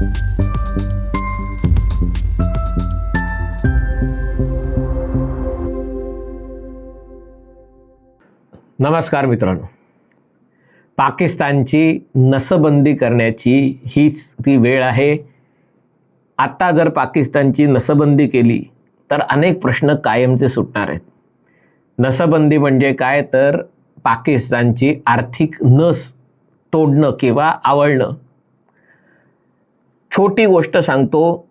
नमस्कार मित्रांनो. पाकिस्तानची नसबंदी करण्याची हीच ती वेळ आहे. आत्ता जर पाकिस्तानची नसबंदी केली तर अनेक प्रश्न कायमचे सुटणार आहेत. नसबंदी म्हणजे काय? तर पाकिस्तानची आर्थिक नस तोडणं किंवा आवळणं. छोटी गोष्ट सांगतो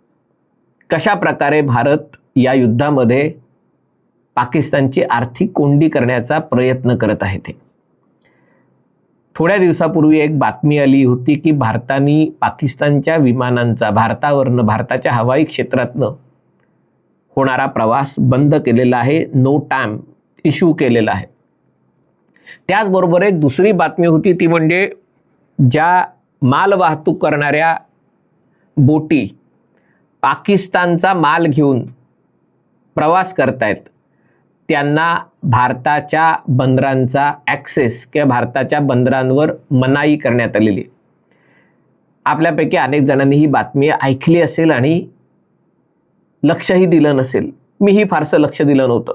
कशा प्रकारे भारत या युद्धामध्ये पाकिस्तानची आर्थिक कोंडी करण्याचा प्रयत्न करत आहे ते. थोड्या दिवसापूर्वी एक बातमी आली होती की भारताने पाकिस्तानच्या विमानांचा भारतावरनं भारताच्या हवाई क्षेत्रातनं होणारा प्रवास बंद केलेला आहे नो टाइम इश्यू केलेला आहे. त्याचबरोबर एक दुसरी बातमी होती ती म्हणजे ज्या माल वाहतूक करणाऱ्या बोटी पाकिस्तानचा माल घेऊन प्रवास करतायत. त्यांना भारताच्या बंदरांचा ॲक्सेस किंवा भारताच्या बंदरांवर मनाई करण्यात आलेली आहे. आपल्यापैकी अनेक जणांनी ही बातमी ऐकली असेल आणि लक्षही दिलं नसेल. मीही फारसं लक्ष दिलं नव्हतं.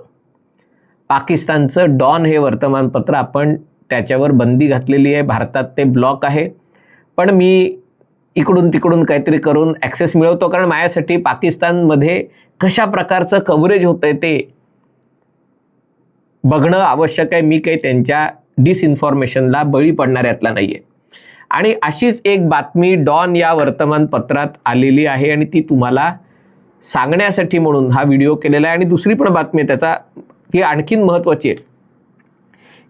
पाकिस्तानचं डॉन हे वर्तमानपत्र आपण त्याच्यावर बंदी घातलेली आहे. भारतात ते ब्लॉक आहे. पण मी इकडून तिकडून काहीतरी करून ॲक्सेस मिळवतो. कारण माझ्यासाठी पाकिस्तानमध्ये कशा प्रकारचं कव्हरेज होतं आहे ते बघणं आवश्यक आहे. मी काही त्यांच्या डिसइन्फॉर्मेशनला बळी पडणाऱ्यातला नाही आहे आणि अशीच एक बातमी डॉन या वर्तमानपत्रात आलेली आहे आणि ती तुम्हाला सांगण्यासाठी म्हणून हा व्हिडिओ केलेला आहे. आणि दुसरी पण बातमी आहे त्याचा ती आणखीन महत्त्वाची आहे.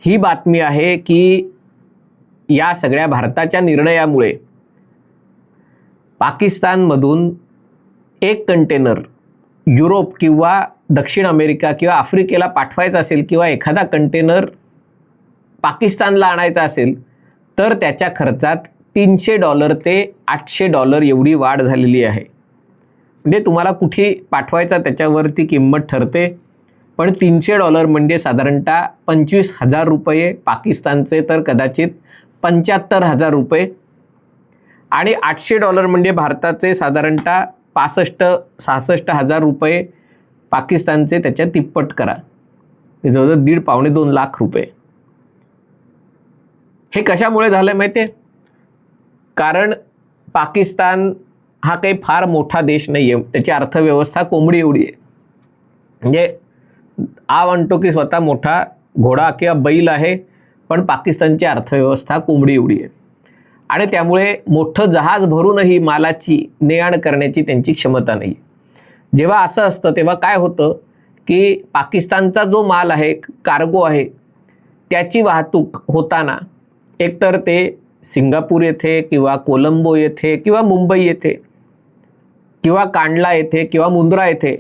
ही बातमी आहे की या सगळ्या भारताच्या निर्णयामुळे पाकिस्तानमधून एक कंटेनर युरोप किंवा दक्षिण अमेरिका किंवा आफ्रिकेला पाठवायचा असेल किंवा एखादा कंटेनर पाकिस्तानला आणायचा असेल तर त्याच्या खर्चात तीनशे डॉलर ते आठशे डॉलर एवढी वाढ झालेली आहे. म्हणजे तुम्हाला कुठे पाठवायचा त्याच्यावरती किंमत ठरते पण तीनशे डॉलर म्हणजे साधारणतः पंचवीस हजार रुपये पाकिस्तानचे तर कदाचित पंच्याहत्तर हजार रुपये. आणि आठशे डॉलर म्हणजे भारताचे साधारणतः पासष्ट सहासष्ट हजार रुपये पाकिस्तानचे त्याच्या तिप्पट करा. जवळजवळ दीड पावणे दोन लाख रुपये. हे कशामुळे झालं माहिती आहे कारण पाकिस्तान हा काही फार मोठा देश नाही आहे त्याची अर्थव्यवस्था कोंबडी एवढी आहे. म्हणजे आ म्हणतो की स्वतः मोठा घोडा किंवा बैल आहे पण पाकिस्तानची अर्थव्यवस्था कोंबडी एवढी आहे. आणि त्यामुळे मोठं जहाज भरूनही मालाची ने आण करण्याची त्यांची क्षमता नाही जेव्हा असं असतं तेव्हा काय होतं की पाकिस्तानचा जो माल आहे कार्गो आहे त्याची वाहतूक होताना एकतर ते सिंगापूर येथे किंवा कोलंबो येथे किंवा मुंबई येथे किंवा कांडला येथे किंवा मुंद्रा येथे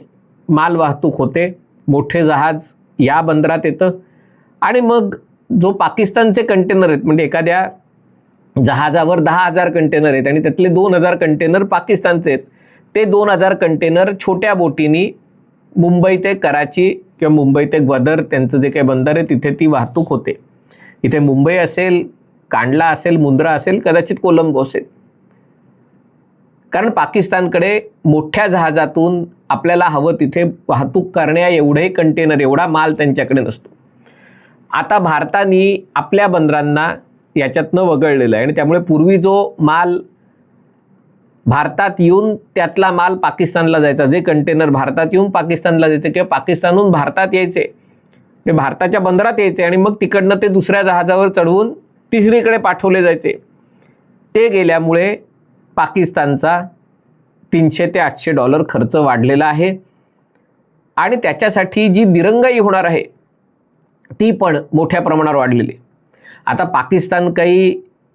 माल वाहतूक होते. मोठे जहाज या बंदरात येतं. आणि मग जो पाकिस्तानचे कंटेनर आहेत म्हणजे एखाद्या जहाजावर दहा हजार कंटेनर आहेत आणि त्यातले दोन हजार कंटेनर पाकिस्तानचे आहेत. ते दोन हजार कंटेनर छोट्या बोटीनी मुंबई ते कराची किंवा मुंबई ते ग्वादर त्यांचं जे काही बंदर आहे तिथे ती वाहतूक होते. इथे मुंबई असेल कांडला असेल मुंद्रा असेल कदाचित कोलंबो असेल. कारण पाकिस्तानकडे मोठ्या जहाजातून आपल्याला हवं तिथे वाहतूक करण्या एवढे कंटेनर एवढा माल त्यांच्याकडे नसतो. आता भारताने आपल्या बंदरांना याच्यातनं वगळलेलं आहे. आणि त्यामुळे पूर्वी जो माल भारतात येऊन त्यातला माल पाकिस्तानला जायचा जे कंटेनर भारतात येऊन पाकिस्तानला जायचे किंवा पाकिस्तानहून भारतात यायचे ते भारताच्या बंदरात यायचे आणि मग तिकडनं ते दुसऱ्या जहाजावर चढवून तिसरीकडे पाठवले जायचे. ते गेल्यामुळे पाकिस्तानचा तीनशे ते आठशे डॉलर खर्च वाढलेला आहे. आणि त्याच्यासाठी जी दिरंगाई होणार आहे ती पण मोठ्या प्रमाणावर वाढलेली आता पाकिस्तान काही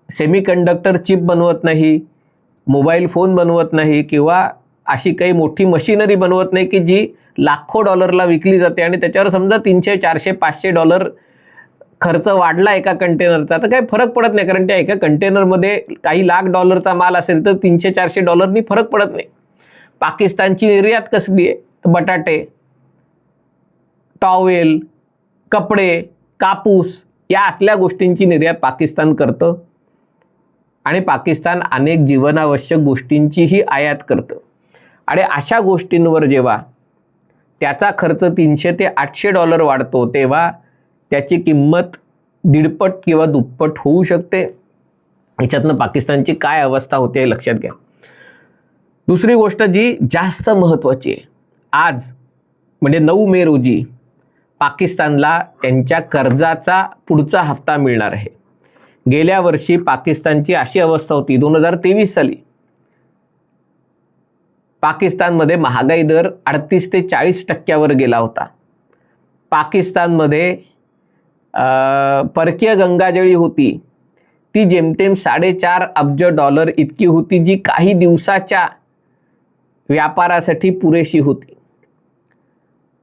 सेमीकंडक्टर चिप बनवत नाही मोबाईल फोन बनवत नाही किंवा अशी काही मोठी मशिनरी बनवत नाही की जी लाखो डॉलरला विकली जाते आणि त्याच्यावर समजा तीनशे चारशे पाचशे डॉलर खर्च वाढला एका कंटेनरचा तर काही फरक पडत नाही. कारण त्या एका कंटेनरमध्ये काही लाख डॉलरचा माल असेल तर तीनशे चारशे डॉलरनी फरक पडत नाही. पाकिस्तानची निर्यात कसली आहे? बटाटे टॉवेल कपडे कापूस या असल्या गोष्टींची निर्यात पाकिस्तान करतं. आणि पाकिस्तान अनेक जीवनावश्यक गोष्टींचीही आयात करतं. आणि अशा गोष्टींवर जेव्हा त्याचा खर्च तीनशे ते आठशे डॉलर वाढतो तेव्हा त्याची किंमत दीडपट किंवा दुप्पट होऊ शकते. याच्यातनं पाकिस्तानची काय अवस्था होते लक्षात घ्या. दुसरी गोष्ट जी जास्त महत्त्वाची आहे आज म्हणजे नऊ मे रोजी पाकिस्तानला त्यांच्या कर्जाचा पुढचा हप्ता मिळणार आहे. गेल्या वर्षी पाकिस्तानची अशी अवस्था होती दोन हजार तेवीस साली. पाकिस्तानमध्ये महागाई दर अडतीस ते चाळीस टक्क्यावर गेला होता. पाकिस्तानमध्ये अं, परकीय गंगाजळी होती. ती जेमतेम साडेचार अब्ज डॉलर इतकी होती जी काही दिवसाच्या व्यापारासाठी पुरेशी होती.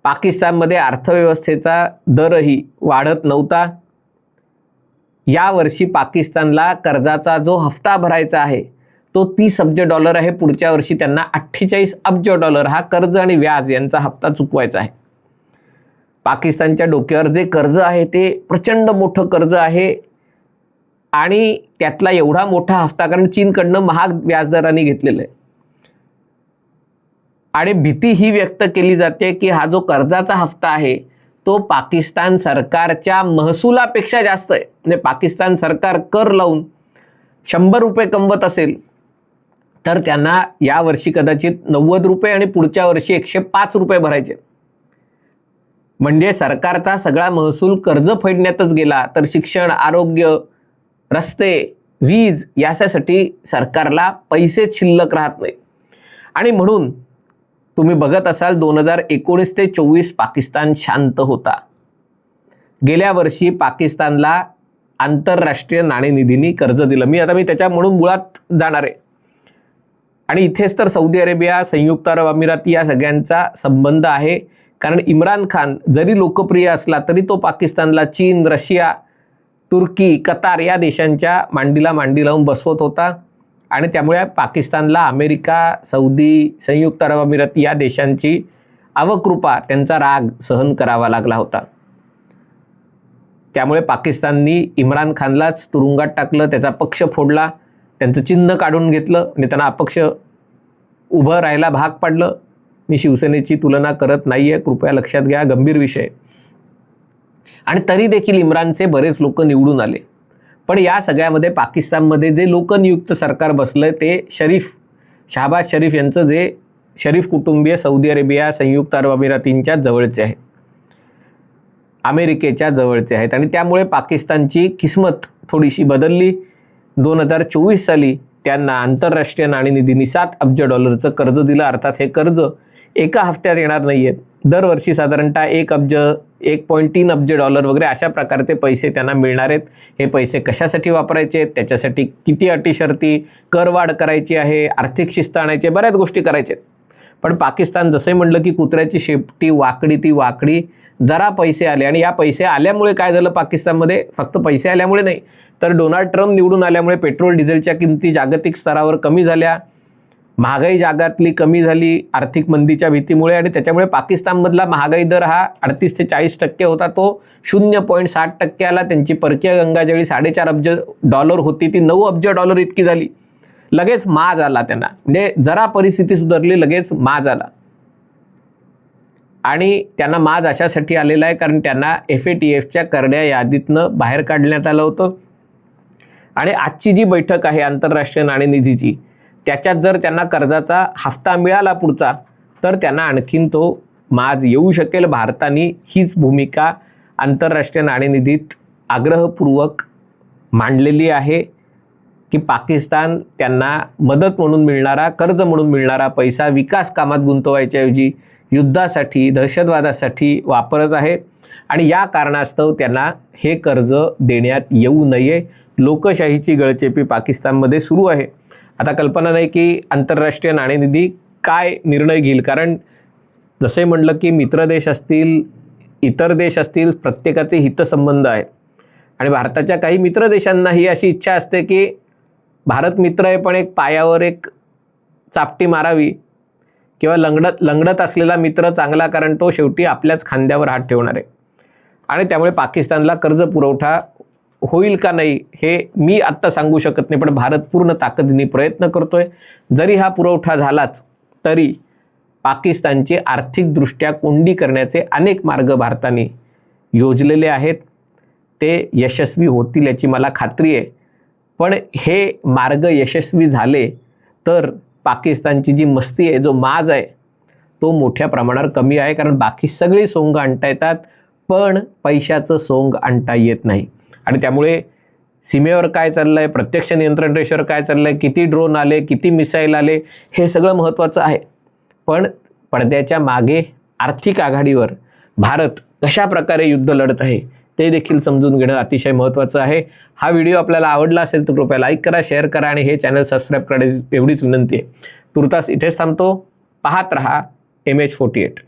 पाकिस्तानमध्ये अर्थव्यवस्थेचा दरही वाढत नव्हता. यावर्षी पाकिस्तानला कर्जाचा जो हफ्ता भरायचा आहे तो तीस अब्ज डॉलर आहे. पुढच्या वर्षी त्यांना अठ्ठेचाळीस अब्ज डॉलर हा कर्ज आणि व्याज यांचा हप्ता चुकवायचा आहे. पाकिस्तानच्या डोक्यावर जे कर्ज आहे ते प्रचंड मोठं कर्ज आहे आणि त्यातला एवढा मोठा हफ्ता कारण चीनकडनं महाग व्याजदराने घेतलेलं आहे. आणि भीती ही व्यक्त केली जाते की हा जो कर्जाचा हफ्ता आहे तो पाकिस्तान सरकारच्या महसुलापेक्षा जास्त आहे. म्हणजे पाकिस्तान सरकार कर लावून शंभर रुपये कमवत असेल तर त्यांना यावर्षी कदाचित नव्वद रुपये आणि पुढच्या वर्षी एकशे पाच रुपये भरायचे म्हणजे सरकारचा सगळा महसूल कर्ज फेडण्यातच गेला तर शिक्षण आरोग्य रस्ते वीज यासाठी सरकारला पैसे शिल्लक राहत नाही आणि म्हणून तुम्ही बघत असाल दोन हजार एकोणीस ते चोवीस पाकिस्तान शांत होता. गेल्या वर्षी पाकिस्तानला आंतरराष्ट्रीय नाणेनिधींनी कर्ज दिलं. मी आता मी त्याच्या म्हणून मुळात जाणार आहे. आणि इथेच तर सौदी अरेबिया संयुक्त अरब अमिराती या सगळ्यांचा संबंध आहे. कारण इम्रान खान जरी लोकप्रिय असला तरी तो पाकिस्तानला चीन रशिया तुर्की कतार या देशांच्या मांडीला मांडी लावून बसवत होता. आणि त्यामुळे पाकिस्तानला अमेरिका सौदी संयुक्त अरब अमिराती या देशांची अवकृपा त्यांचा राग सहन करावा लागला होता. त्यामुळे पाकिस्ताननी इम्रान खानलाच तुरुंगात टाकलं त्याचा पक्ष फोडला त्यांचं चिन्ह काढून घेतलं आणि त्यांना अपक्ष उभं राहायला भाग पाडलं. मी शिवसेनेची तुलना करत नाही आहे कृपया लक्षात घ्या गंभीर विषय. आणि तरी देखील इम्रानचे बरेच लोक निवडून आले. पण या सगळ्यामध्ये पाकिस्तानमध्ये जे लोकनियुक्त सरकार बसलं ते शरीफ शहाबाज शरीफ यांचं जे शरीफ कुटुंबीय सौदी अरेबिया संयुक्त अरब अमिरातींच्या जवळचे आहे अमेरिकेच्या जवळचे आहेत. आणि त्यामुळे पाकिस्तानची किस्मत थोडीशी बदलली. दोन हजार चोवीस साली त्यांना आंतरराष्ट्रीय नाणेनिधीने सात अब्ज डॉलरचं कर्ज दिलं. अर्थात हे कर्ज एका हफ्त्यात येणार नाही आहेत दरवर्षी साधारणतः एक अब्ज एक पॉईंट तीन अब्ज डॉलर वगैरे अशा प्रकारचे पैसे त्यांना मिळणार आहेत. हे पैसे कशासाठी वापरायचे आहेत? त्याच्यासाठी किती अटी शर्ती करवाढ करायची आहे आर्थिक शिस्त आणायची बऱ्याच गोष्टी करायच्या आहेत. पण पाकिस्तान जसंही म्हटलं की कुत्र्याची शेपटी वाकडी ती वाकडी जरा पैसे आले. आणि या पैसे आल्यामुळे काय झालं पाकिस्तानमध्ये? फक्त पैसे आल्यामुळे नाही. तर डोनाल्ड ट्रम्प निवडून आल्यामुळे पेट्रोल डिझेलच्या किमती जागतिक स्तरावर कमी झाल्या. महागाई जागातली कमी झाली आर्थिक मंदीच्या भीतीमुळे आणि त्याच्यामुळे पाकिस्तानमधला महागाई दर हा अडतीस ते चाळीस टक्के होता. तो शून्य पॉईंट साठ टक्के आला त्यांची परकीय गंगाजळी साडेचार अब्ज डॉलर होती. ती नऊ अब्ज डॉलर इतकी झाली. लगेच माज आला त्यांना. म्हणजे जरा परिस्थिती सुधारली लगेच माज आला. आणि त्यांना माज अशासाठी आलेला आहे कारण त्यांना एफ ए टी एफच्या करड्या यादीतनं बाहेर काढण्यात आलं होतं. आणि आजची जी बैठक आहे आंतरराष्ट्रीय नाणेनिधीची त्याच्यात जर त्यांना कर्जाचा हफ्ता मिळाला पुढचा तर त्यांना आणखीन तो माज येऊ शकेल. भारताने हीच भूमिका आंतरराष्ट्रीय नाणेनिधीत आग्रहपूर्वक मांडलेली आहे की पाकिस्तान त्यांना मदत म्हणून मिळणारा कर्ज म्हणून मिळणारा पैसा विकास कामात गुंतवायच्याऐवजी युद्धासाठी दहशतवादासाठी वापरत आहे. आणि या कारणास्तव त्यांना हे कर्ज देण्यात येऊ नये. लोकशाहीची गळचेपी पाकिस्तानमध्ये सुरू आहे. आता कल्पना नाही की आंतरराष्ट्रीय नाणेनिधी काय निर्णय घेईल. कारण जसे म्हटलं की मित्रदेश असतील इतर देश असतील प्रत्येकाचे हितसंबंध आहेत. आणि भारताच्या काही मित्र देशांना ही अशी इच्छा असते की भारत मित्र आहे पण एक पायावर एक चापटी मारावी किंवा लंगडत लंगडत असलेला मित्र चांगला कारण तो शेवटी आपल्याच खांद्यावर हात ठेवणार आहे. आणि त्यामुळे पाकिस्तानला कर्ज पुरवठा होईल का नाही हे मी आत्ता सांगू शकत नाही पण भारत पूर्ण ताकदीने प्रयत्न करतोय. जरी हा पुरवठा झालाच तरी पाकिस्तानचे आर्थिकदृष्ट्या कोंडी करण्याचे अनेक मार्ग भारताने योजलेले आहेत. ते यशस्वी होतील याची मला खात्री आहे. पण हे मार्ग यशस्वी झाले तर पाकिस्तानची जी मस्ती आहे जो माज आहे तो मोठ्या प्रमाणावर कमी आहे कारण बाकी सगळी सोंग आणता येतात पण पैशाचं सोंग आणता येत नाही. आणि त्यामुळे सीमेवर काय चाललं आहे प्रत्यक्ष नियंत्रण रेषेवर काय चाललं आहे किती ड्रोन आले किती मिसाईल आले हे सगळं महत्त्वाचं आहे. पण पडद्याच्या मागे आर्थिक आघाडीवर भारत कशा प्रकारे युद्ध लढत आहे ते देखील समजून घेणं अतिशय महत्त्वाचं आहे. हा व्हिडिओ आपल्याला आवडला असेल तर कृपया लाईक करा शेअर करा आणि हे चॅनल सबस्क्राईब करायची एवढीच विनंती आहे. तुर्तास इथेच थांबतो. पाहत रहा एम एच फोर्टी एट